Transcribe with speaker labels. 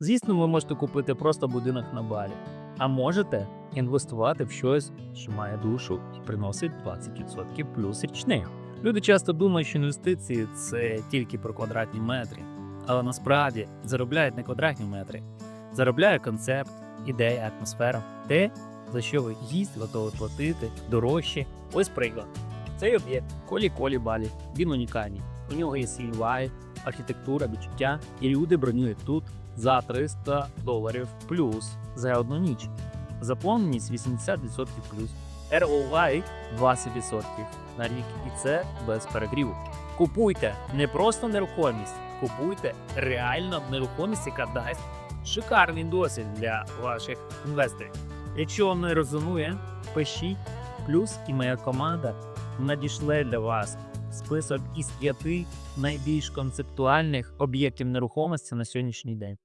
Speaker 1: Звісно, ви можете купити просто будинок на балі, а можете інвестувати в щось, що має душу і приносить 20% плюс річних. Люди часто думають, що інвестиції це тільки про квадратні метри, але насправді заробляють не квадратні метри, заробляє концепт, ідея, атмосфера, те, за що ви гість готові платити дорожче. Ось приклад. Цей об'єкт Колі Колі Балі. Він унікальний. У нього є свій архітектура, відчуття, і люди бронюють тут за 300 доларів плюс за одну ніч. Заповненість 80% плюс. ROI 20% на рік, і це без перегріву. Купуйте не просто нерухомість, купуйте реально нерухомість, яка дасть шикарний досвід для ваших інвесторів. Якщо вам не резонує, пишіть плюс і моя команда надішле для вас список із п'яти найбільш концептуальних об'єктів нерухомості на сьогоднішній день.